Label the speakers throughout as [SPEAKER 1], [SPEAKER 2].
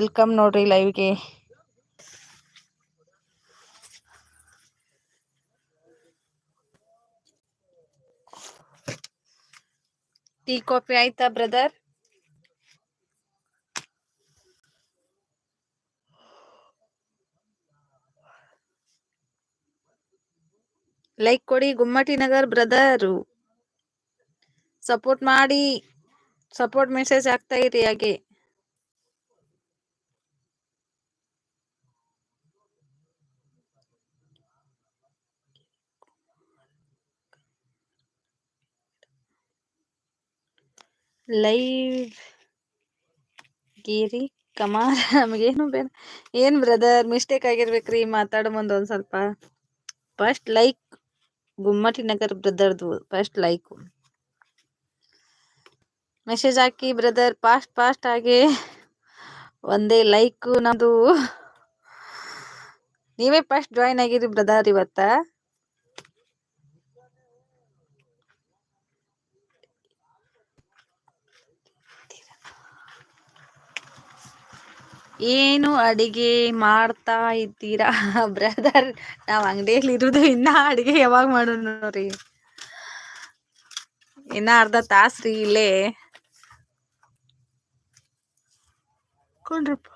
[SPEAKER 1] Welcome ನೋಡ್ರಿ ಲೈವ್ಗೆ tea coffee ಆಯ್ತಾ ಬ್ರದರ್ ಲೈಕ್ ಕೊಡಿ, ಗುಮ್ಮಟಿ ನಗರ್ ಬ್ರದರ್ ಸಪೋರ್ಟ್ ಮಾಡಿ ಸಪೋರ್ಟ್ ಮೆಸೇಜ್ ಆಗ್ತಾ ಇರಿ ಹಾಗೆ. ಲೈವ್ ಗೀರಿ ಕಮಾರ್ ನಮಗೇನು ಬೇಡ. ಏನ್ ಬ್ರದರ್ ಮಿಸ್ಟೇಕ್ ಆಗಿರ್ಬೇಕ್ರಿ ಮಾತಾಡೋ ಮುಂದೆ ಒಂದ್ ಸ್ವಲ್ಪ. ಫಸ್ಟ್ ಲೈಕ್ ಗುಮ್ಮಟಿ ನಗರ್ ಬ್ರದರ್ದು ಫಸ್ಟ್ ಲೈಕ್ ಮೆಸೇಜ್ ಹಾಕಿ ಬ್ರದರ್ ಫಾಸ್ಟ್ ಫಾಸ್ಟ್ ಆಗಿ ಒಂದೇ ಲೈಕ್ ನಮ್ದು. ನೀವೇ ಫಸ್ಟ್ ಜಾಯಿನ್ ಆಗಿರಿ ಬ್ರದರ್ ಇವತ್ತ. ಏನು ಅಡಿಗೆ ಮಾಡ್ತಾ ಇದ್ದೀರಾ? ಬ್ರದರ್ ನಾವ್ ಅಂಗಡಿಯಲ್ಲಿ ಇರುದು ಇನ್ನ ಅಡಿಗೆ ಯಾವಾಗ ಮಾಡೋಣ ನೋಡ್ರಿ. ಇನ್ನ ಅರ್ಧ ತಾಸ್ರಿ ಇಲ್ಲೇ. ಕೊಂಡ್ರಪ್ಪ.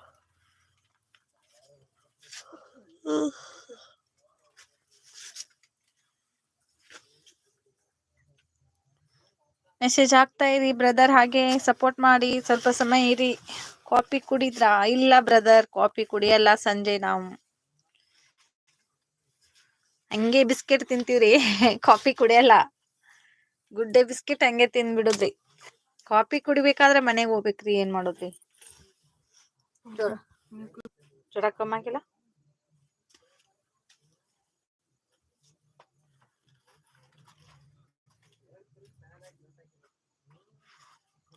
[SPEAKER 1] ಮೆಸೇಜ್ ಆಗ್ತಾ ಇರಿ ಬ್ರದರ್ ಹಾಗೆ ಸಪೋರ್ಟ್ ಮಾಡಿ ಸ್ವಲ್ಪ ಸಮಯ ಇರಿ. ಕಾಫಿ ಕುಡಿದ್ರಾ? ಇಲ್ಲ ಬ್ರದರ್ ಕಾಫಿ ಕುಡಿಯಲ್ಲ ಸಂಜೆ ನಾವು. ಹಂಗೆ ಬಿಸ್ಕೆಟ್ ತಿಂತೀವ್ರಿ. ಕಾಫಿ ಕುಡಿಯಲ್ಲ. ಗುಡ್ಡೆ ಬಿಸ್ಕೆಟ್ ಹಂಗೆ ತಿಂದ್ಬಿಡುದ್ರಿ. ಕಾಫಿ ಕುಡಿಬೇಕಾದ್ರೆ ಮನೆಗೆ ಹೋಗ್ಬೇಕ್ರಿ, ಏನ್ ಮಾಡೋದ್ರಿ? ಜೋರ ಕಮ್ಮಾಗಿಲ್ಲ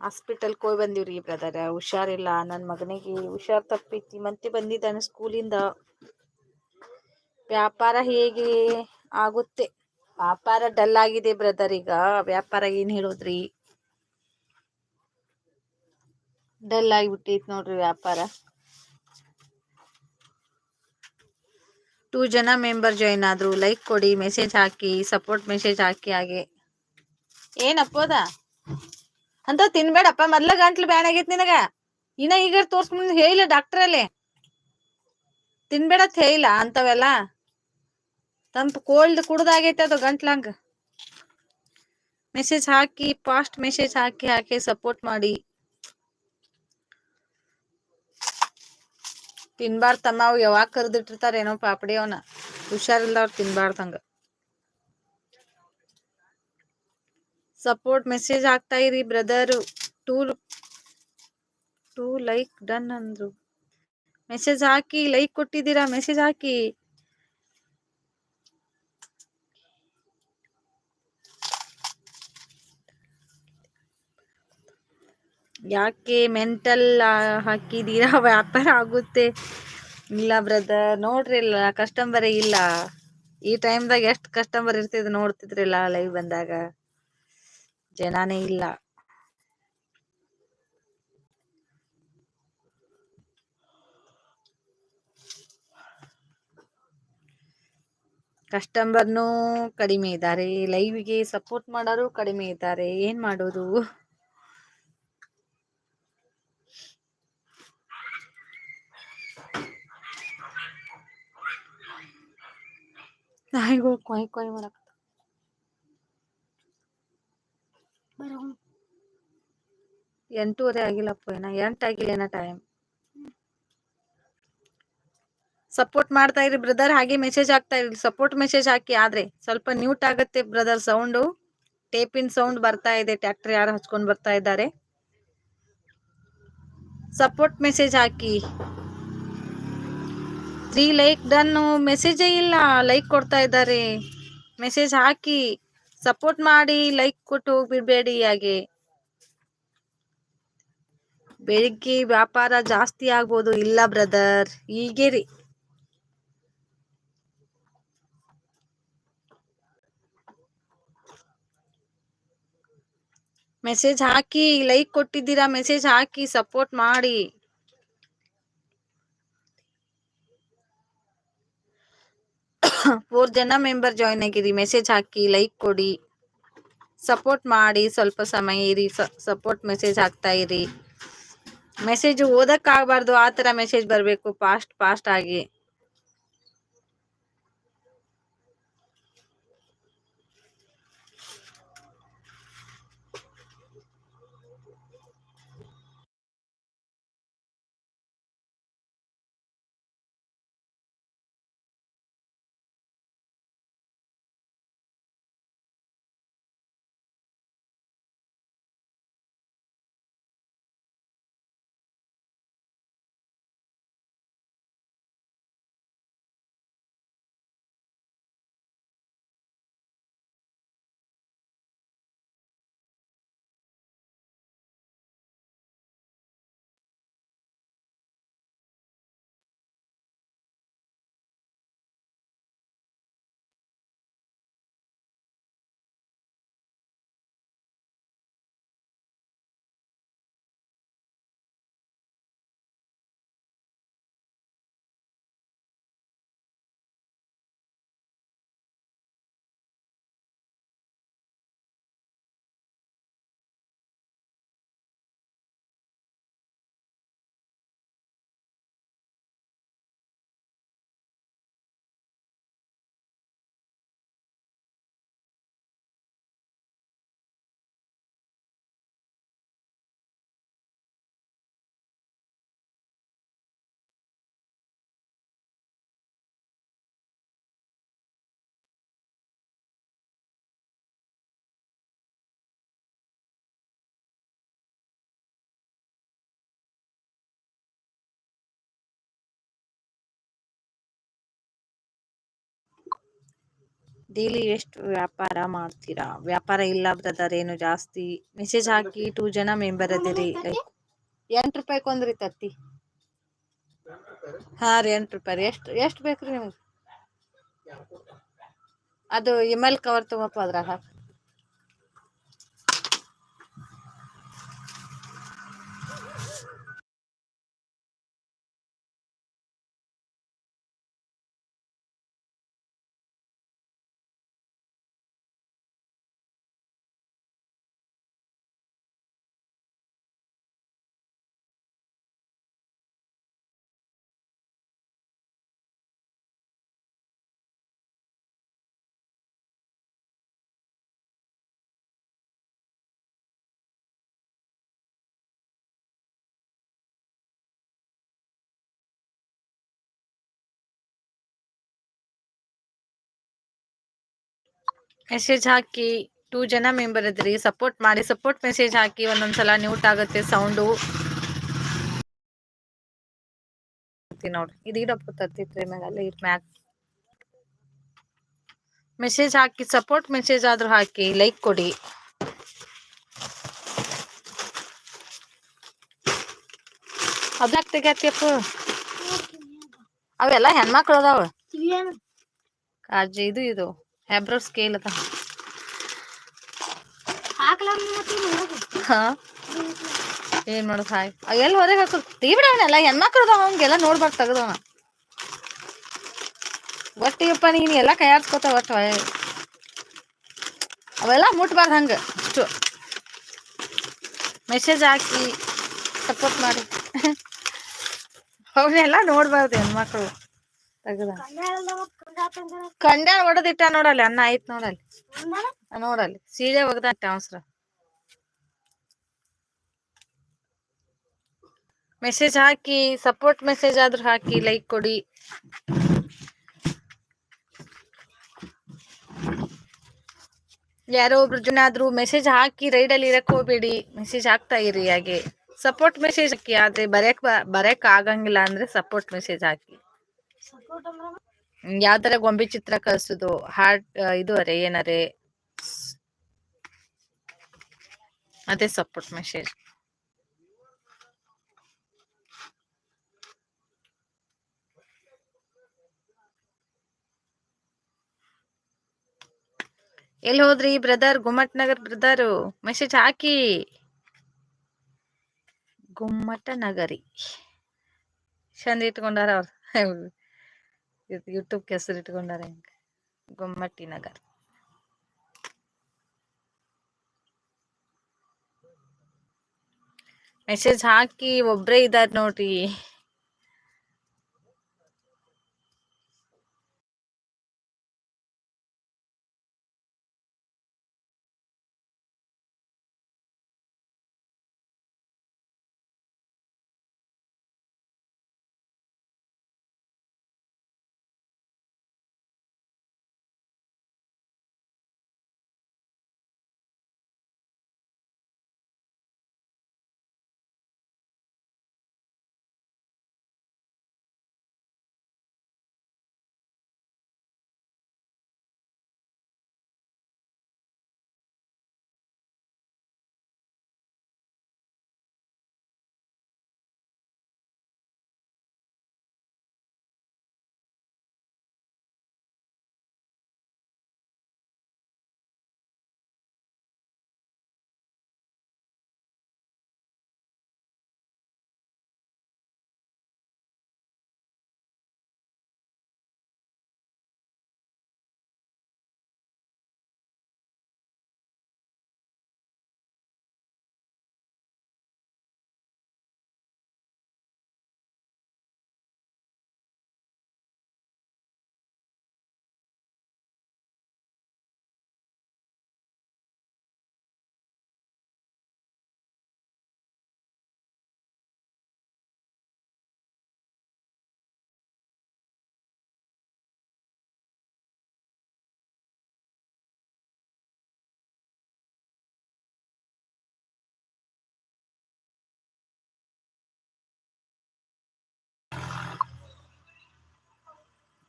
[SPEAKER 1] ಹಾಸ್ಪಿಟಲ್ಗೆ ಹೋಗಿ ಬಂದಿವ್ರಿ ಬ್ರದರ್ ಹುಷಾರಿಲ್ಲ. ನನ್ನ ಮಗನಿಗೆ ಹುಷಾರ್ ತಪ್ಪೈತಿ. ಮತ್ತೆ ಬಂದಿದ್ದಾನೆ ಸ್ಕೂಲಿಂದ ವ್ಯಾಪಾರ ಹೇಗೆ ಆಗುತ್ತೆ? ವ್ಯಾಪಾರ ಡಲ್ ಆಗಿದೆ ಬ್ರದರ್ ಈಗ. ವ್ಯಾಪಾರ ಏನ್ ಹೇಳೋದ್ರಿ? ಡಲ್ ಆಗಿಬಿಟ್ಟೈತಿ ನೋಡ್ರಿ ವ್ಯಾಪಾರ. ಟೂ ಜನ ಮೆಂಬರ್ ಜಾಯಿನ್ ಆದ್ರು. ಲೈಕ್ ಕೊಡಿ ಮೆಸೇಜ್ ಹಾಕಿ ಸಪೋರ್ಟ್ ಮೆಸೇಜ್ ಹಾಕಿ ಹಾಗೆ. ಏನಪ್ಪೋದ ಅಂತ ತಿನ್ಬೇಡಪ್ಪ, ಮೊದ್ಲ ಗಂಟ್ಲು ಬ್ಯಾನ್ ಆಗೈತಿ ನಿನಗ. ಇನ್ನ ಈಗ ತೋರ್ಸ್ಕೊಂಡ್ ಹೇಳಿಲ್ಲ ಡಾಕ್ಟರ್ ಅಲ್ಲಿ ತಿನ್ಬೇಡತ್ ಹೇಳಿಲ್ಲ ಅಂತವೆಲ್ಲ. ತಂಪು ಕೋಲ್ಡ್ ಕುಡ್ದಾಗೈತೆ ಅದು ಗಂಟ್ಲಂಗ. ಮೆಸೇಜ್ ಹಾಕಿ, ಫಾಸ್ಟ್ ಮೆಸೇಜ್ ಹಾಕಿ ಹಾಕಿ ಸಪೋರ್ಟ್ ಮಾಡಿ. ತಿನ್ಬಾರ್ದು ತಮ್ಮ, ಅವ್ ಯಾವಾಗ ಕರೆದಿಟ್ಟಿರ್ತಾರೇನೋ ಪಾಪಡಿ ಅವನ. ಹುಷಾರಿಲ್ಲವ್ರು ತಿನ್ಬಾರ್ದಂಗ. ಸಪೋರ್ಟ್ ಮೆಸೇಜ್ ಹಾಕ್ತಾ ಇರಿ brother. Two two like, done ಅಂದ್ರು. ಮೆಸೇಜ್ ಹಾಕಿ, ಲೈಕ್ ಕೊಟ್ಟಿದ್ದೀರಾ? ಮೆಸೇಜ್ ಹಾಕಿ. ಯಾಕೆ ಮೆಂಟಲ್ ಹಾಕಿದೀರಾ ವ್ಯಾಪಾರ ಆಗುತ್ತೆ. ಇಲ್ಲ ಬ್ರದರ್, ನೋಡ್ರಿ ಇಲ್ಲ ಕಸ್ಟಮರೇ ಇಲ್ಲ. ಈ ಟೈಮ್ದಾಗ ಎಷ್ಟು ಕಸ್ಟಮರ್ ಇರ್ತಿದ್ ನೋಡ್ತಿದ್ರಿಲ್ಲ ಲೈವ್ ಬಂದಾಗ. ಜನನೇ ಇಲ್ಲ. ಕಸ್ಟಮರ್ನು ಕಡಿಮೆ ಇದ್ದಾರೆ. ಲೈವ್ಗೆ ಸಪೋರ್ಟ್ ಮಾಡೋರು ಕಡಿಮೆ ಇದ್ದಾರೆ. ಏನ್ ಮಾಡೋದು? ನಾಯಿಗಳು ಕೊಯ್ ಕೊಯ್ ಮಾಡಕ ಎಂಟೂವರೆ ಆಗಿಲ್ಲಪ್ಪ ಏನ ಎಂಟಾಗಿಲ್ಲ ಏನ ಟೈಮ್ ಸಪೋರ್ಟ್ ಮಾಡ್ತಾ ಇರಿ ಬ್ರದರ್ ಹಾಗೆ ಮೆಸೇಜ್ ಆಗ್ತಾ ಇರಿ. ಸಪೋರ್ಟ್ ಮೆಸೇಜ್ ಹಾಕಿ ಆದ್ರೆ ಸ್ವಲ್ಪ ನ್ಯೂಟ್ ಆಗುತ್ತೆ ಬ್ರದರ್ ಸೌಂಡು ಟೇಪಿನ್ ಸೌಂಡ್ ಬರ್ತಾ ಇದೆ ಟ್ರ್ಯಾಕ್ಟರ್ ಯಾರು ಹಚ್ಕೊಂಡ್ ಬರ್ತಾ ಇದ್ದಾರೆ. ಸಪೋರ್ಟ್ ಮೆಸೇಜ್ ಹಾಕಿ. ತ್ರೀ ಲೈಕ್ ಡನ್ ಮೆಸೇಜೇ ಇಲ್ಲ. ಲೈಕ್ ಕೊಡ್ತಾ ಇದ್ದಾರೆ. ಮೆಸೇಜ್ ಹಾಕಿ. ಸಪೋರ್ಟ್ ಮಾಡಿ ಲೈಕ್ ಕೊಟ್ಟು ಹೋಗ್ಬಿಡ್ಬೇಡಿ ಹಾಗೆ. ಬೆಳಿಗ್ಗೆ ವ್ಯಾಪಾರ ಜಾಸ್ತಿ ಆಗ್ಬೋದು. ಇಲ್ಲ ಬ್ರದರ್ ಹೀಗೆ ರೀ ಮೆಸೇಜ್ ಹಾಕಿ ಲೈಕ್ ಕೊಟ್ಟಿದ್ದೀರಾ ಮೆಸೇಜ್ ಹಾಕಿ ಸಪೋರ್ಟ್ ಮಾಡಿ. ಫೋರ್ ಜನ ಮೆಂಬರ್ ಜಾಯಿನ್ ಆಗಿರಿ. ಮೆಸೇಜ್ ಹಾಕಿ ಲೈಕ್ ಕೊಡಿ. ಸಪೋರ್ಟ್ ಮಾಡಿ, ಸ್ವಲ್ಪ ಸಮಯ ಇರಿ. ಸಪೋರ್ಟ್ ಮೆಸೇಜ್ ಹಾಕ್ತಾ ಇರಿ. ಮೆಸೇಜ್ ಓದಕ್ಕಾಗಬಾರ್ದು. ಆ ಥರ ಮೆಸೇಜ್ ಬರಬೇಕು. ಫಾಸ್ಟ್ ಫಾಸ್ಟ್ ಆಗಿ. ಡೈಲಿ ಎಷ್ಟು ವ್ಯಾಪಾರ ಮಾಡ್ತೀರಾ? ವ್ಯಾಪಾರ ಇಲ್ಲ ಬ್ರದರ್ ಏನು ಜಾಸ್ತಿ? ಮೆಸೇಜ್ ಹಾಕಿ ಟೂ ಜನ ಮೆಂಬರ್ ಅದಿರಿ ಎಂಟು ರೂಪಾಯಿ ಕೊಂದ್ರಿ ತತ್ತಿ. ಹಾ ರೀ ಎಂಟು ರೂಪಾಯಿ ಎಷ್ಟು ಎಷ್ಟು ಬೇಕ್ರಿ ನಿಮ್ಗೆ? ಅದು ಇಮೇಲ್ ಕವರ್ ತಗೋಪ್ಪ ಅದ್ರಾಗ. ಹಾಕ್ ಮೆಸೇಜ್ ಹಾಕಿ ಟೂ ಜನ ಮೆಂಬರ್ ಇದ್ರಿ ಸಪೋರ್ಟ್ ಮಾಡಿ ಸಪೋರ್ಟ್ ಮೆಸೇಜ್ ಹಾಕಿ ಒಂದೊಂದ್ಸಲ ನ್ಯೂಟ್ ಆಗುತ್ತೆ ಸೌಂಡು ನೋಡ್ರಿ ಇದು ಇಡಪ್ಪ ತತ್ತಿತ್ರಿ ಮ್ಯಾಗಲ್ಲ ಇಟ್ ಮ್ಯಾಗ್. ಮೆಸೇಜ್ ಹಾಕಿ ಸಪೋರ್ಟ್ ಮೆಸೇಜ್ ಆದ್ರೂ ಹಾಕಿ ಲೈಕ್ ಕೊಡಿ. ಅದ್ಯಾಕ್ ತೆಗ್ಯಾತಿಯಪ್ಪ. ಅವೆಲ್ಲ ಹೆಣ್ಮಕ್ಳು ಅದಾವ. ಕಾಜಿ ಇದು ಇದು. ಹೆಬ್ರೋ ಸ್ಕೇಲ್ ಅದ. ಹಾ. ಏನ್ ಮಾಡೋದು ಹಾಯ್ ಎಲ್ಲಿ ಹೊರಗೆ ಹಾಕೋದು? ತೀಬಿಡ ಅಲ್ಲ ಹೆಣ್ಮಕ್ಳು ಅದಾವ ಅವಂಗೆಲ್ಲ ನೋಡ್ಬಾರ್ದು ತೆಗ್ದವನ ಒಟ್ಟಿಯಪ್ಪ ನೀನು ಎಲ್ಲ ಕೈ ಆಡ್ಸ್ಕೊತಾವ ಒಟ್ಟು ಅವೆಲ್ಲ ಮುಟ್ಬಾರ್ದು ಹಂಗೆ ಅಷ್ಟು. ಮೆಸೇಜ್ ಹಾಕಿ ಸಪೋರ್ಟ್ ಮಾಡಿ. ಅವನ್ನೆಲ್ಲ ನೋಡ್ಬಾರ್ದು ಹೆಣ್ಮಕ್ಳು ತೆಗ್ದ. ಕಂಡ್ಯಾಳ ಹೊಡೆದಿಟ್ಟ ನೋಡಲ್ಲಿ, ಅನ್ನ ಆಯ್ತು ನೋಡಲ್ಲಿ. ನೋಡಲ್ಲಿ, ಸೀರೆ ಒಗ್ದ ಅವಸರ. ಮೆಸೇಜ್ ಹಾಕಿ ಸಪೋರ್ಟ್ ಮೆಸೇಜ್ ಆದ್ರೂ ಹಾಕಿ ಲೈಕ್ ಕೊಡಿ. ಯಾರೋ ಒಬ್ರು ಜನ ಆದ್ರೂ ಮೆಸೇಜ್ ಹಾಕಿ ರೈಡಲ್ಲಿ ಇರಕ್ ಹೋಗ್ಬೇಡಿ. ಮೆಸೇಜ್ ಹಾಕ್ತಾ ಇರಿ ಹಾಗೆ. ಸಪೋರ್ಟ್ ಮೆಸೇಜ್ ಹಾಕಿ, ಆದ್ರೆ ಬರೆಯಕ್ ಬರೆಯಕ್ ಆಗಂಗಿಲ್ಲ ಅಂದ್ರೆ ಸಪೋರ್ಟ್ ಮೆಸೇಜ್ ಹಾಕಿ. ಯಾವ ತರ ಗೊಂಬೆ ಚಿತ್ರ ಕಳ್ಸುದು? ಹಾರ್ಟ್ ಇದು ಅರೆ, ಏನರೆ? ಅದೇ ಸಪೋರ್ಟ್ ಮೆಸೇಜ್ ಎಲ್ಲಿ ಹೋದ್ರಿ brother Gummat Nagar brother message ಹಾಕಿ. ಗುಮ್ಮಟ ನಗರಿ ಚಂದ ಇಟ್ಕೊಂಡಾರ ಅವ್ರು. ಯೂಟ್ಯೂಬ್ ಹೆಸರು ಇಟ್ಕೊಂಡಾರ ಹಿಂಗ ಗುಮ್ಮಟಿ ನಗರ್ ಮೆಸೇಜ್ ಹಾಕಿ ಒಬ್ರೇ ಇದಾರ್ ನೋಡ್ರಿ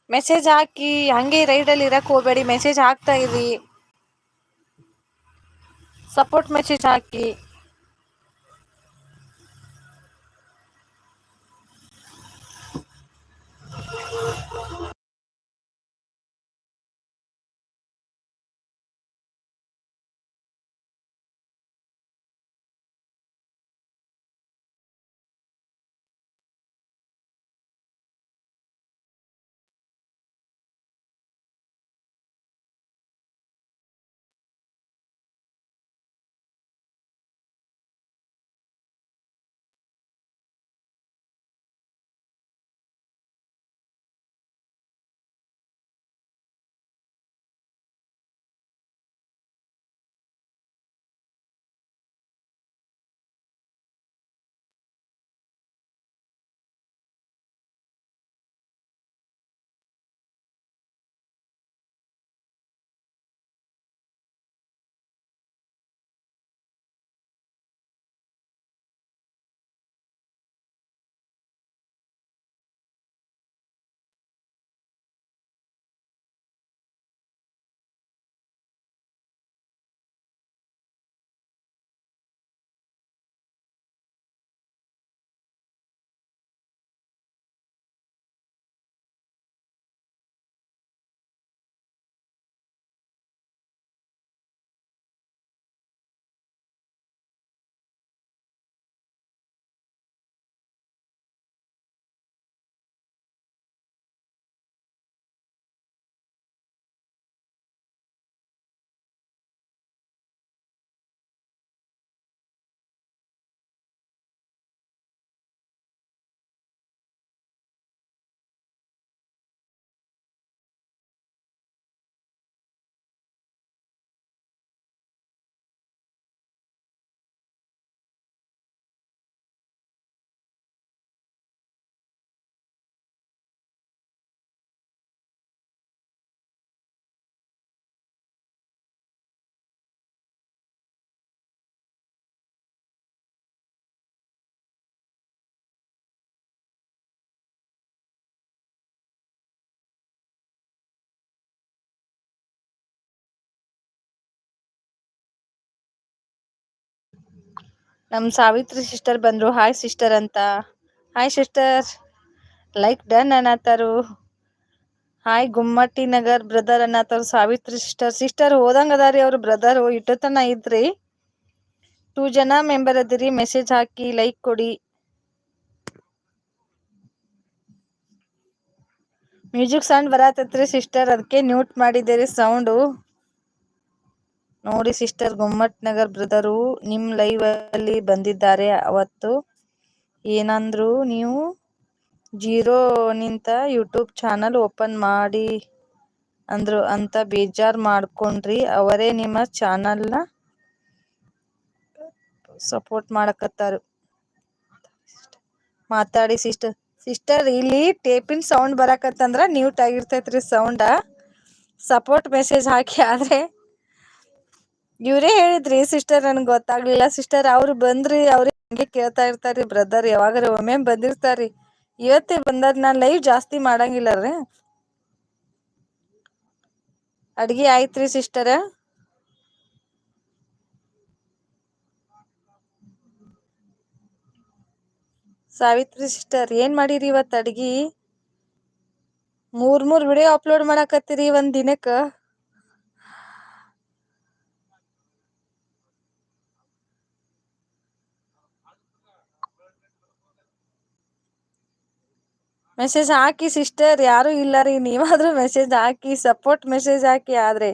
[SPEAKER 1] ಮೆಸೇಜ್ ಹಾಕಿ ಹಂಗೆ ರೈಡಲ್ಲಿ ಇರಕ್ ಹೋಗ್ಬೇಡಿ ಮೆಸೇಜ್ ಹಾಕ್ತಾ ಇರಿ. ಸಪೋರ್ಟ್ ಮೆಸೇಜ್ ಹಾಕಿ. ನಮ್ಮ ಸಾವಿತ್ರಿ ಸಿಸ್ಟರ್ ಬಂದರು. ಹಾಯ್ ಸಿಸ್ಟರ್ ಅಂತ. ಹಾಯ್ ಸಿಸ್ಟರ್ ಲೈಕ್ ಡನ್ ಅನ್ನತ್ತಾರು ಹಾಯ್ ಗುಮ್ಮಟ್ಟಿ ನಗರ್ ಬ್ರದರ್ ಅನ್ನತ್ತಾರು ಸಾವಿತ್ರಿ ಸಿಸ್ಟರ್ ಸಿಸ್ಟರ್ ಹೋದಂಗ ಅದಾರಿ ಅವ್ರ ಬ್ರದರ್ ಇಟ್ಟತನ ಇದ್ರಿ. ಟೂ ಜನ ಮೆಂಬರ್ ಅದಿರಿ. ಮೆಸೇಜ್ ಹಾಕಿ ಲೈಕ್ ಕೊಡಿ. ಮ್ಯೂಸಿಕ್ ಸೌಂಡ್ ಬರತ್ತೈತ್ರಿ ಸಿಸ್ಟರ್ ಅದಕ್ಕೆ ನ್ಯೂಟ್ ಮಾಡಿದ್ದೀರಿ ಸೌಂಡು ನೋಡಿ ಸಿಸ್ಟರ್ ಗುಮ್ಮಟ್ ನಗರ್ ಬ್ರದರು ನಿಮ್ ಲೈವ್ ಅಲ್ಲಿ ಬಂದಿದ್ದಾರೆ. ಅವತ್ತು ಏನಂದ್ರು ನೀವು ಜೀರೋ ನಿಂತ ಯೂಟ್ಯೂಬ್ ಚಾನಲ್ ಓಪನ್ ಮಾಡಿ ಅಂದ್ರು ಅಂತ ಬೇಜಾರ್ ಮಾಡ್ಕೊಂಡ್ರಿ. ಅವರೇ ನಿಮ್ಮ ಚಾನಲ್ನ ಸಪೋರ್ಟ್ ಮಾಡಕತ್ತಾರು. ಮಾತಾಡಿ ಸಿಸ್ಟರ್. ಸಿಸ್ಟರ್, ಇಲ್ಲಿ ಟೇಪಿನ್ ಸೌಂಡ್ ಬರಕತ್ತಂದ್ರ ನ್ಯೂಟ್ ಆಗಿರ್ತೈತ್ರಿ ಸೌಂಡ ಸಪೋರ್ಟ್ ಮೆಸೇಜ್ ಹಾಕಿ ಆದ್ರೆ ಇವ್ರೇ ಹೇಳಿದ್ರಿ ಸಿಸ್ಟರ್ ನನ್ಗೆ ಗೊತ್ತಾಗ್ಲಿಲ್ಲ ಸಿಸ್ಟರ್ ಅವ್ರು ಬಂದ್ರಿ ಅವ್ರಿಗೆ ಹಂಗೆ ಕೇಳ್ತಾ ಇರ್ತಾರಿ ಬ್ರದರ್ ಯಾವಾಗಾರ ಒಮ್ಮೆ ಬಂದಿರ್ತಾರಿ ಇವತ್ತೇ ಬಂದಾರ, ನಾನ್ ಲೈವ್ ಜಾಸ್ತಿ ಮಾಡಂಗಿಲ್ಲ ರೀ. ಅಡ್ಗಿ ಆಯ್ತ್ರಿ ಸಿಸ್ಟರ್ ಸಾವಿತ್ರಿ ಸಿಸ್ಟರ್ ಏನ್ ಮಾಡಿರಿ ಇವತ್ತು ಅಡ್ಗಿ? ಮೂರ್ ಮೂರ್ ವಿಡಿಯೋ ಅಪ್ಲೋಡ್ ಮಾಡಾಕತ್ತೀರಿ ಒಂದ್ ದಿನಕ್ಕ? ಮೆಸೇಜ್ ಹಾಕಿ ಸಿಸ್ಟರ್ ಯಾರು ಇಲ್ಲ ರೀ. ನೀವಾದ್ರೂ ಮೆಸೇಜ್ ಹಾಕಿ ಸಪೋರ್ಟ್ ಮೆಸೇಜ್ ಹಾಕಿ ಆದ್ರೆ.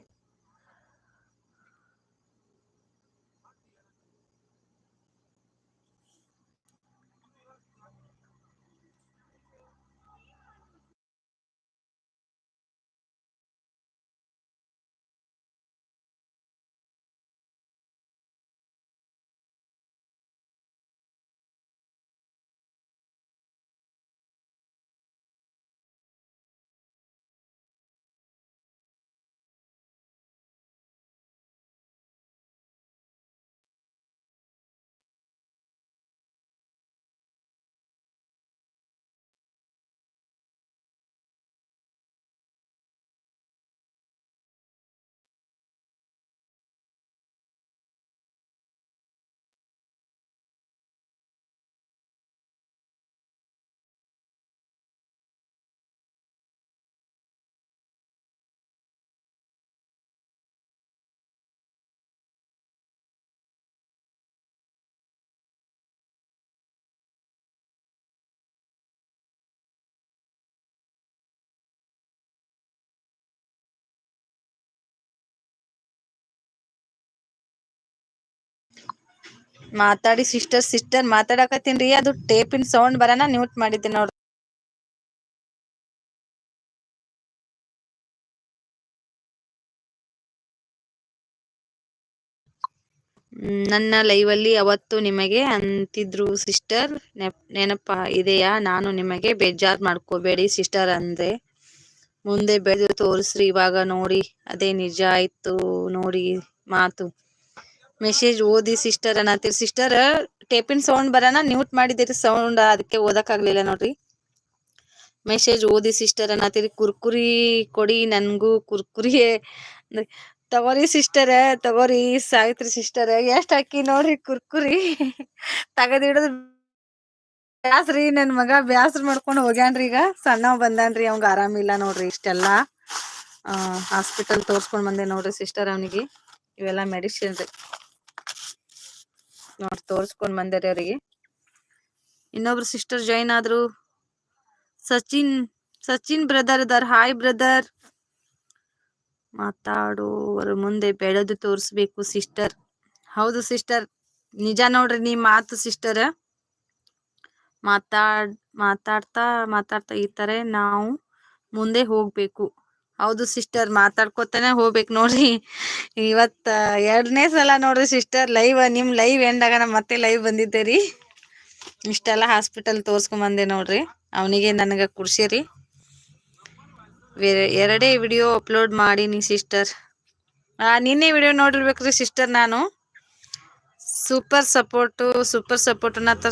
[SPEAKER 1] ಮಾತಾಡಿ ಸಿಸ್ಟರ್ ಸಿಸ್ಟರ್ ಮಾತಾಡಕತ್ತೀನ್ರಿ ಅದು ಟೇಪಿನ ಸೌಂಡ್ ಬರನ ನ್ಯೂಟ್ ಮಾಡಿದ್ದೆ ನೋಡ್ರಿ ನನ್ನ ನನ್ನ ಲೈವಲ್ಲಿ ಅವತ್ತು ನಿಮಗೆ ಅಂತಿದ್ರು ಸಿಸ್ಟರ್ ನೆನಪ ಇದೆಯಾ? ನಾನು ನಿಮಗೆ ಬೇಜಾರ್ ಮಾಡ್ಕೋಬೇಡಿ ಸಿಸ್ಟರ್ ಅಂದ್ರೆ ಮುಂದೆ ಬೆಳೆದು ತೋರಿಸ್ರಿ ಇವಾಗ ನೋಡಿ. ಅದೇ ನಿಜ ಆಯ್ತು ನೋಡಿ ಮಾತು. ಮೆಸೇಜ್ ಓದಿ ಸಿಸ್ಟರ್ ಅನ್ನತ್ತೀರಿ ಸಿಸ್ಟರ್ ಟೇಪಿನ್ ಸೌಂಡ್ ಬರನ ನ್ಯೂಟ್ ಮಾಡಿದಿರಿ ಸೌಂಡ್ ಅದಕ್ಕೆ ಓದಕ್ಕಾಗ್ಲಿಲ್ಲ ನೋಡ್ರಿ. ಮೆಸೇಜ್ ಓದಿ ಸಿಸ್ಟರ್ ಅನ್ನತ್ತೀರಿ ಕುರ್ಕುರಿ ಕೊಡಿ ನನ್ಗೂ, ಕುರ್ಕುರಿ ತಗೋರಿ ಸಿಸ್ಟರ್ ತಗೋರಿ ಸಾವಿತ್ರಿ ಸಿಸ್ಟರ್ ಎಷ್ಟ್ ಹಾಕಿ ನೋಡ್ರಿ ಕುರ್ಕುರಿ. ತಗದಿಡದ್ ಬ್ಯಾಸ್ರಿ, ನನ್ ಮಗ ಬ್ಯಾಸ್ರ ಮಾಡ್ಕೊಂಡು ಹೋಗ್ಯಾನ್ರಿ ಈಗ. ಸಣ್ಣ ಬಂದಾನ್ರಿ, ಅವಂಗ ಆರಾಮಿಲ್ಲ ನೋಡ್ರಿ ಇಷ್ಟೆಲ್ಲಾ. ಹಾಸ್ಪಿಟಲ್ ತೋರ್ಸ್ಕೊಂಡ್ ಬಂದೆ ನೋಡ್ರಿ ಸಿಸ್ಟರ್ ಅವನಿಗೆ. ಇವೆಲ್ಲ ಮೆಡಿಸಿನ್ ರೀ. ನೋಡ್ರಿ ತೋರ್ಸ್ಕೊಂಡ್ ಬಂದೆ ರೀ ಅವ್ರಿಗೆ. ಇನ್ನೊಬ್ರು ಸಿಸ್ಟರ್ ಜಾಯಿನ್ ಆದ್ರು. ಸಚಿನ್ ಸಚಿನ್ ಬ್ರದರ್ ದರ್ ಹಾಯ್ ಬ್ರದರ್ ಮಾತಾಡೋರ್ ಮುಂದೆ ಬೆಳೆದು ತೋರಿಸ್ಬೇಕು ಸಿಸ್ಟರ್ ಹೌದು ಸಿಸ್ಟರ್ ನಿಜ ನೋಡ್ರಿ ನೀ ಮಾತು ಸಿಸ್ಟರ್ ಮಾತಾಡ್, ಮಾತಾಡ್ತಾ ಮಾತಾಡ್ತಾ ಈ ನಾವು ಮುಂದೆ ಹೋಗ್ಬೇಕು. ಹೌದು ಸಿಸ್ಟರ್ ಮಾತಾಡ್ಕೊತಾನೆ ಹೋಗ್ಬೇಕು ನೋಡ್ರಿ. ಇವತ್ತ ಎರಡನೇ ಸಲ ನೋಡ್ರಿ ಸಿಸ್ಟರ್ ಲೈವ್ ನಿಮ್ ಲೈವ್ ಎಂಡ್ ಆಗೋಣ ಮತ್ತೆ ಲೈವ್ ಬಂದಿದ್ದೆ ರೀ. ಇಷ್ಟೆಲ್ಲ ಹಾಸ್ಪಿಟಲ್ ತೋರ್ಸ್ಕೊಂಡ್ ಬಂದೆ ನೋಡ್ರಿ. ಅವನಿಗೆ ನನಗ ಕುಡ್ಸಿರಿ ಎರಡೇ ವಿಡಿಯೋ ಅಪ್ಲೋಡ್ ಮಾಡೀನಿ ಸಿಸ್ಟರ್ ಆ, ನಿನ್ನೆ ವಿಡಿಯೋ ನೋಡಿರ್ಬೇಕ್ರಿ ಸಿಸ್ಟರ್ ನಾನು. ಸೂಪರ್ ಸಪೋರ್ಟು ಸೂಪರ್ ಸಪೋರ್ಟ್ ಅನ್ನತ್ತ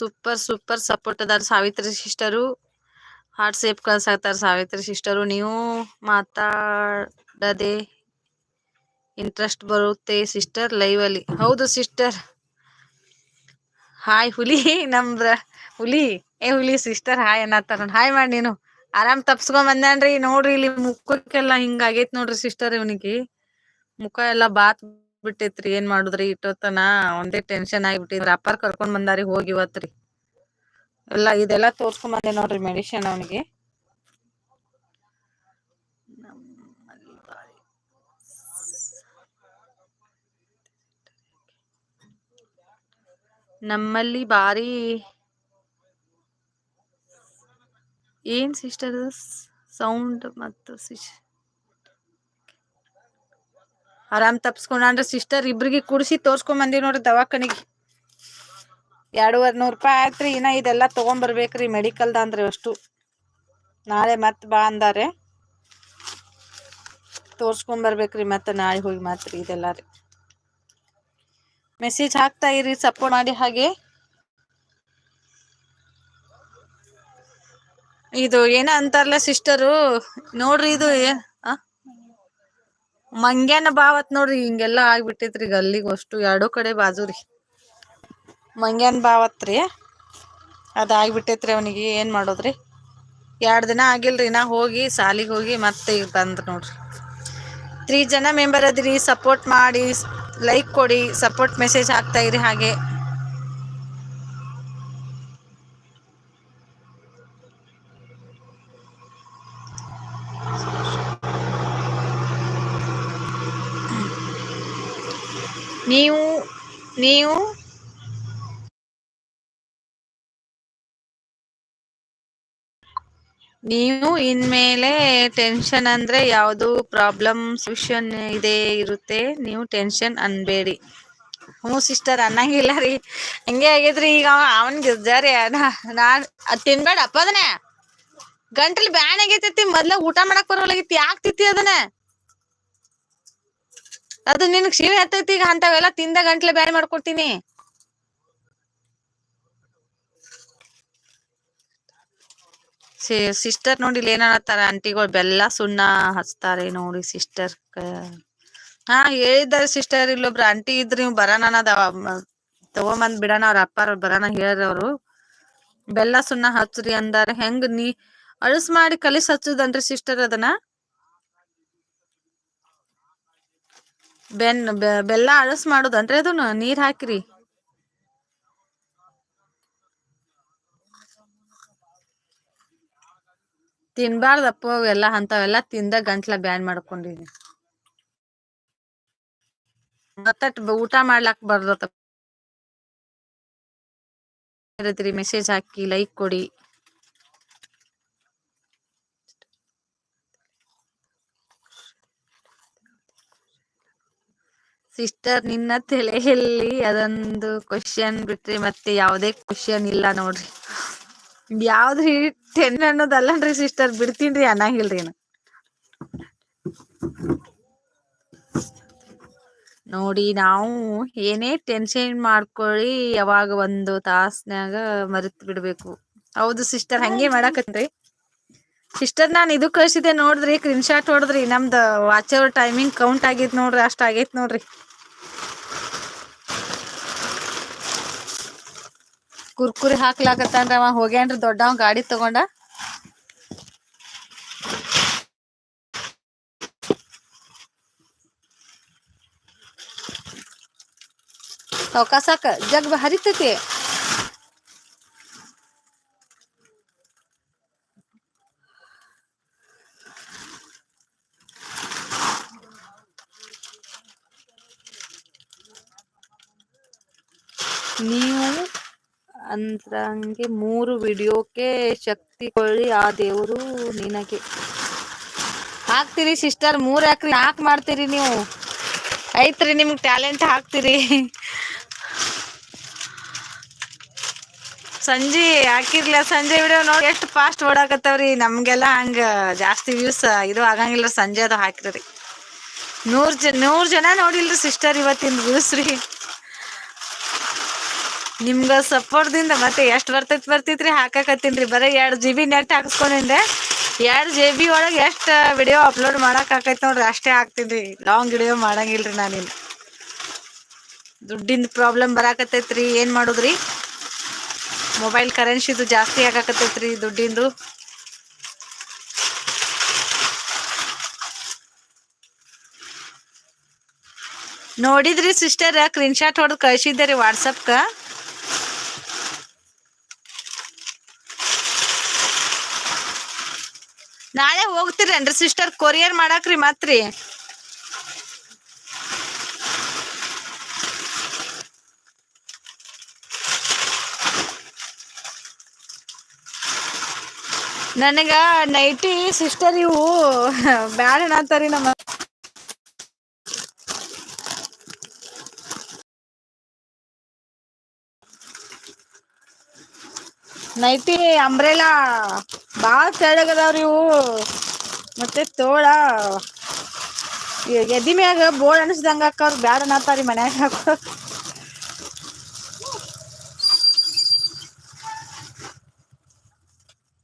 [SPEAKER 1] ಸೂಪರ್ ಸೂಪರ್ ಸಪೋರ್ಟ್ ಅದಾರ ಸಾವಿತ್ರಿ ಸಿಸ್ಟರು ಹಾರ್ಟ್ ಸೇಪ್ ಕಳ್ಸಾಕ್ತಾರ ಸಾವಿತ್ರಿ ಸಿಸ್ಟರು ನೀವು ಮಾತಾಡದೆ ಇಂಟ್ರೆಸ್ಟ್ ಬರುತ್ತೆ ಸಿಸ್ಟರ್ ಲೈವ್ ಅಲ್ಲಿ. ಹೌದು ಸಿಸ್ಟರ್ ಹಾಯ್ ಹುಲಿ ನಮ್ದ್ರ ಹುಲಿ. ಏ ಹುಲಿ ಸಿಸ್ಟರ್ ಹಾಯ್ ಅನ್ನತ್ತಾರ ಹಾಯ್ ಮಾಡಿ ನೀನು. ಆರಾಮ್ ತಪ್ಸ್ಕೊಂಡ್ ಬಂದ್ಯಾನ್ರಿ ನೋಡ್ರಿ ಇಲ್ಲಿ ಮುಖಕ್ಕೆಲ್ಲ ಹಿಂಗ ಆಗೈತ್ ನೋಡ್ರಿ ಸಿಸ್ಟರ್ ಇವನಿಗೆ. ಮುಖ ಎಲ್ಲಾ ಬಾತ್ ಬಿಟ್ಟೈತ್ರಿ, ಏನ್ ಮಾಡುದ್ರಿ? ಇಟ್ಟೋತನ ಒಂದೇ ಟೆನ್ಷನ್ ಆಗಿಬಿಟ್ಟಿದ್ರಿ. ಅಪ್ಪಾರ್ ಕರ್ಕೊಂಡ್ ಬಂದಾರಿ, ಹೋಗಿ ಇವತ್ರಿ. ಎಲ್ಲ ಇದೆಲ್ಲಾ ತೋರ್ಸ್ಕೊಂಡ್ ಬಂದೆ ನೋಡ್ರಿ ಮೆಡಿಸಿನ್ ಅವನಿಗೆ. ನಮ್ಮಲ್ಲಿ ಬಾರಿ ಏನ್ ಸಿಸ್ಟರ್ ಸೌಂಡ್ ಮತ್ತು ಸಿಸ್ ಆರಾಮ್ ತಪ್ಸ್ಕೊಂಡ ಅಂದ್ರೆ ಸಿಸ್ಟರ್ ಇಬ್ರಿಗೆ ಕುಡಿಸಿ ತೋರ್ಸ್ಕೊಂಡ್ ಬಂದಿವಿ ನೋಡ್ರಿ ದವಾಖಾನಿಗೆ. ಎರಡೂವರೆ ನೂರು ರೂಪಾಯಿ ಆಯ್ತ್ರಿ, ಇನ್ನ ಇದೆಲ್ಲ ತಗೊಂಡ್ಬರ್ಬೇಕ್ರಿ ಮೆಡಿಕಲ್ದ ಅಂದ್ರೆ ಅಷ್ಟು. ನಾಳೆ ಮತ್ತೆ ಬಾ ಅಂದಾರೆ. ತೋರ್ಸ್ಕೊಂಡ್ ಬರ್ಬೇಕ್ರಿ ಮತ್ತೆ ನಾಳೆ ಹೋಗಿ ಮಾತ್ರಿ ಇದೆಲ್ಲ ಮೆಸೇಜ್ ಹಾಕ್ತಾ ಇರಿ ಸಪೋರ್ಟ್ ಮಾಡಿ ಹಾಗೆ. ಇದು ಏನ ಅಂತಾರಲ್ಲ ಸಿಸ್ಟರು ನೋಡ್ರಿ ಇದು? ಮಂಗ್ಯಾನ ಬಾವತ್ ನೋಡ್ರಿ, ಹಿಂಗೆಲ್ಲಾ ಆಗ್ಬಿಟ್ಟೈತ್ರಿ ಗಲ್ಲಿಗ್ ಅಷ್ಟು ಎರಡೂ ಕಡೆ ಬಾಜು ರೀ ಮಂಗ್ಯಾನ್ ಬಾವತ್ರಿ ಅದ್ ಆಗ್ಬಿಟ್ಟೈತ್ರಿ ಅವನಿಗೆ, ಏನ್ ಮಾಡೋದ್ರಿ? ಎರಡು ದಿನ ಆಗಿಲ್ರಿ, ನಾ ಹೋಗಿ ಸಾಲಿಗೆ ಹೋಗಿ ಮತ್ತೆ ಈಗ ಬಂದ್ರಿ ನೋಡ್ರಿ. ತ್ರೀ ಜನ ಮೆಂಬರ್ ಅದಿರಿ ಸಪೋರ್ಟ್ ಮಾಡಿ ಲೈಕ್ ಕೊಡಿ ಸಪೋರ್ಟ್ ಮೆಸೇಜ್ ಹಾಕ್ತಾ ಇರಿ ಹಾಗೆ ನೀವು ನೀವು? ನೀವು ಇನ್ಮೇಲೆ ಟೆನ್ಷನ್ ಅಂದ್ರೆ ಯಾವುದು ಪ್ರಾಬ್ಲಮ್ ಸೊಲ್ಯೂಷನ್ ಇದೆ ಇರುತ್ತೆ. ನೀವು ಟೆನ್ಷನ್ ಅನ್ಬೇಡಿ. ಹ್ಞೂ ಸಿಸ್ಟರ್ ಅನ್ನಂಗಿಲ್ಲ ರೀ. ಹಂಗೆ ಆಗಿದ್ರಿ, ಈಗ ಅವನ್ ಗಿರ್ಜಾರಿ ಜರಿ ನಾನ್ ಅದ್ ತಿನ್ಬೇಡ ಅಪ್ಪ ಅದನ್ನ. ಗಂಟ್ಲಿ ಬ್ಯಾನ್ ಆಗೈತೈತಿ, ಮೊದ್ಲ ಊಟ ಮಾಡಕ್ ಬರೋಲಾಗಿತ್ತು ಯಾಕೆ ತಿತ್ತಿ ಅದನ್ನ? ಅದು ನಿನಗ್ ಶಿವ ಹತ್ತೈತಿ, ಈಗ ಅಂತವೆಲ್ಲ ತಿಂದ ಗಂಟ್ಲೆ ಬ್ಯಾನ್ ಮಾಡ್ಕೊಡ್ತೀನಿ. ಸಿಸ್ಟರ್ ನೋಡಿ ಏನತ್ತಾರ ಆಂಟಿಗಳು ಬೆಲ್ಲ, ಸುಣ್ಣ ಹಚ್ತಾರೆ ನೋಡಿ ಸಿಸ್ಟರ್ ಹಾ, ಹೇಳಿದ್ದಾರೆ ಸಿಸ್ಟರ್ ಇಲ್ಲೊಬ್ರು ಆಂಟಿ ಇದ್ರಿ ನೀವು ಬರೋಣ ತಗೊಂಬಂದ್ ಬಿಡೋಣ, ಅವ್ರ ಅಪ್ಪಾರ ಬರೋಣ ಅವರು. ಬೆಲ್ಲ, ಸುಣ್ಣ ಹಚ್ರಿ ಅಂದಾರ. ಹೆಂಗ್ ನೀ, ಅಳಸ್ ಮಾಡಿ ಕಲಿಸ್ ಹಚ್ಚುದನ್ರಿ ಸಿಸ್ಟರ್ ಅದನ್ನ? ಬೆನ್ ಬೆಲ್ಲ ಅಳಸ್ ಅಂದ್ರೆ ಅದನ್ನ ನೀರ್ ಹಾಕಿರಿ. ತಿನ್ಬಾರ್ದಪ್ಪ, ಅವೆಲ್ಲ ಅಂತವೆಲ್ಲ ತಿಂದ ಗಂಟ್ಲ ಬ್ಯಾನ್ ಮಾಡ್ಕೊಂಡಿನಿ ಮತ್ತ ಊಟ ಮಾಡ್ಲಾಕ್ ಬರ್ದ್ರಿ ಮೆಸೇಜ್ ಹಾಕಿ ಲೈಕ್ ಕೊಡಿ. ಸಿಸ್ಟರ್ ನಿನ್ನ ತಲೆಯಲ್ಲಿ ಅದೊಂದು ಕ್ವಶನ್ ಬಿಟ್ರಿ ಮತ್ತೆ ಯಾವುದೇ ಕ್ವಶನ್ ಇಲ್ಲ ನೋಡ್ರಿ. ಯಾವ್ದ್ರಿ ಟೆನ್ ಅನ್ನೋದಲ್ಲನ್ರಿ ಸಿಸ್ಟರ್ ಬಿಡ್ತೀನ್ರಿ ಅನ್ನಂಗಿಲ್ರಿ ನಾ ನೋಡಿ ನಾವು ಏನೇ ಟೆನ್ಷನ್ ಮಾಡ್ಕೊಳ್ಳಿ ಯಾವಾಗ ಒಂದು ತಾಸ್ನ್ಯಾಗ ಮರೆತ್ ಬಿಡ್ಬೇಕು. ಹೌದು ಸಿಸ್ಟರ್ ಹಂಗೆ ಮಾಡಾಕತ್ರಿ. ಸಿಸ್ಟರ್ ನಾನ್ ಇದು ಕಳ್ಸಿದೆ ನೋಡ್ರಿ ಸ್ಕ್ರೀನ್ ಶಾಟ್ ಹೊಡದ್ರಿ ನಮ್ದು ವಾಚ್ ಅವರ್ ಟೈಮಿಂಗ್ ಕೌಂಟ್ ಆಗೈತ್ ನೋಡ್ರಿ ಅಷ್ಟ ಆಗೈತ್ ನೋಡ್ರಿ. ಕುರ್ಕುರಿ ಹಾಕ್ಲಾಕತ್ತಾನ್ರಿ ಅವ. ಹೋಗ್ಯಾನ್ರಿ ದೊಡ್ಡವ ಗಾಡಿ ತಗೊಂಡ. ಸಾಕ ಜಗ್ ಬ- ಹರಿತೈತಿ. ನೀವು ಅಂದ್ರಂಗೆ ಮೂರು ವಿಡಿಯೋಕ್ಕೆ ಶಕ್ತಿ ಕೊಳ್ಳಿ ಆ ದೇವರು ನಿನಗೆ. ಹಾಕ್ತೀರಿ ಸಿಸ್ಟರ್, ಮೂರು ಹಾಕ್ರಿ ನಾಲ್ಕು ಮಾಡ್ತೀರಿ ನೀವು. ಐತ್ರಿ ನಿಮ್ಗೆ ಟ್ಯಾಲೆಂಟ್ ಹಾಕ್ತೀರಿ. ಸಂಜೆ ಹಾಕಿರ್ಲ, ಸಂಜೆ ವಿಡಿಯೋ ನೋಡಿ ಎಷ್ಟು ಫಾಸ್ಟ್ ಓಡಾಕತ್ತವ್ರಿ. ನಮ್ಗೆಲ್ಲ ಹಂಗ ಜಾಸ್ತಿ ವ್ಯೂಸ್ ಇದು ಆಗಂಗಿಲ್ಲ, ಸಂಜೆ ಅದು ಹಾಕಿರಿ. ನೂರ್ ಜನ ನೂರ್ ಜನ ನೋಡಿಲ್ರಿ ಸಿಸ್ಟರ್ ಇವತ್ತಿನ ವ್ಯೂಸ್ ರೀ. ನಿಮ್ಗ ಸಪೋರ್ಟ್ ದಿಂದ ಮತ್ತೆ ಎಷ್ಟ್ ಬರ್ತೈತ್ ಬರ್ತೈತ್ರಿ ಹಾಕಾಕತ್ತೀನ್ರಿ ಬರೀ ಎರಡ್ ಜಿ ಬಿ ನೆಟ್ ಹಾಕ್ಸ್ಕೊಂಡಿಂದೆ ಎರಡ್ ಜಿ ಬಿ ಒಳಗ್ ಎಷ್ಟ್ ವಿಡಿಯೋ ಅಪ್ಲೋಡ್ ಮಾಡಕ್ ಆಕೈತ್ ನೋಡ್ರಿ. ಅಷ್ಟೇ ಹಾಕ್ತೀನಿ ಲಾಂಗ್ ವಿಡಿಯೋ ಮಾಡಂಗಿಲ್ರಿ ನಾನಿನ್. ದುಡ್ಡಿಂದ ಪ್ರಾಬ್ಲಮ್ ಬರಾಕತ್ತೈತ್ರಿ ಏನ್ ಮಾಡುದ್ರಿ? ಮೊಬೈಲ್ ಕರೆನ್ಸಿದು ಜಾಸ್ತಿ ಆಗಾಕತ್ತೈತ್ರಿ ದುಡ್ಡಿಂದು. ನೋಡಿದ್ರಿ ಸಿಸ್ಟರ್ ಸ್ಕ್ರೀನ್ ಶಾಟ್ ಹೊಡೆದು ಕಳ್ಸಿದ್ದೆ ರೀ ವಾಟ್ಸಪ್ಕ ನಾಳೆ ಹೋಗ್ತಿರೇನ್ರಿ ಸಿಸ್ಟರ್ ಕೊರಿಯರ್ ಮಾಡಾಕ್ರಿ ಮತ್ರಿ. ನನಗ ನೈಟಿ ಸಿಸ್ಟರ್ ಇವು ಬ್ಯಾಡ ಅನ್ನತ್ತಾರಿ ನಮ್ಮ ನೈಟಿ ಅಂಬ್ರೆಲಾ ಬಾಳ ತೆಳ್ಳಗದಾವ್ರಿ ಇವು. ಮತ್ತೆ ತೋಳ. ಎದಿ ಮ್ಯಾಗ ಬೋಳ್ ಅನಿಸ್ದಂಗ ಅಕ್ಕವ್ರ ಬ್ಯಾಡ ನಾತಾರಿ ಮನ್ಯಾಗ ಹಾಕೋ.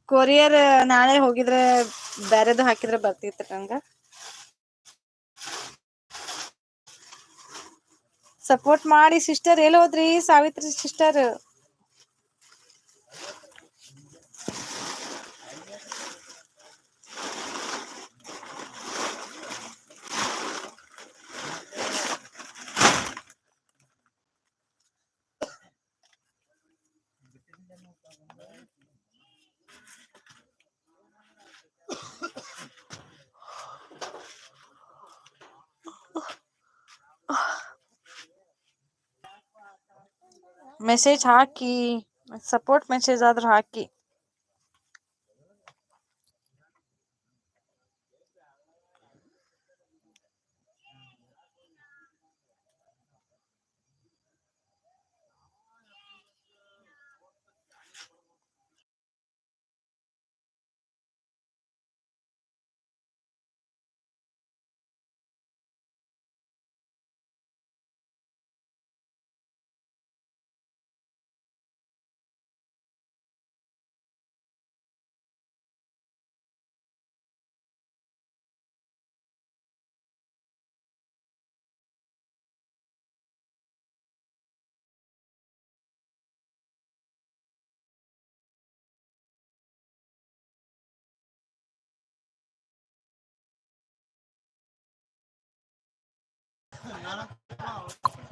[SPEAKER 1] ಕೊರಿಯರ್ ನಾಳೆ ಹೋಗಿದ್ರೆ ಬೇರೆದು ಹಾಕಿದ್ರೆ ಬರ್ತಿತ್ತು ನಂಗ ಸಪೋರ್ಟ್ ಮಾಡಿ ಸಿಸ್ಟರ್ ಎಲ್ಲಿ ಹೋದ್ರಿ? ಸಾವಿತ್ರಿ ಸಿಸ್ಟರ್. ಮೆಸೇಜ್ ಹಾಕಿ ಸಪೋರ್ಟ್ ಮೆಸೇಜ್ ಆದ್ರೂ ಹಾಕಿ Nada com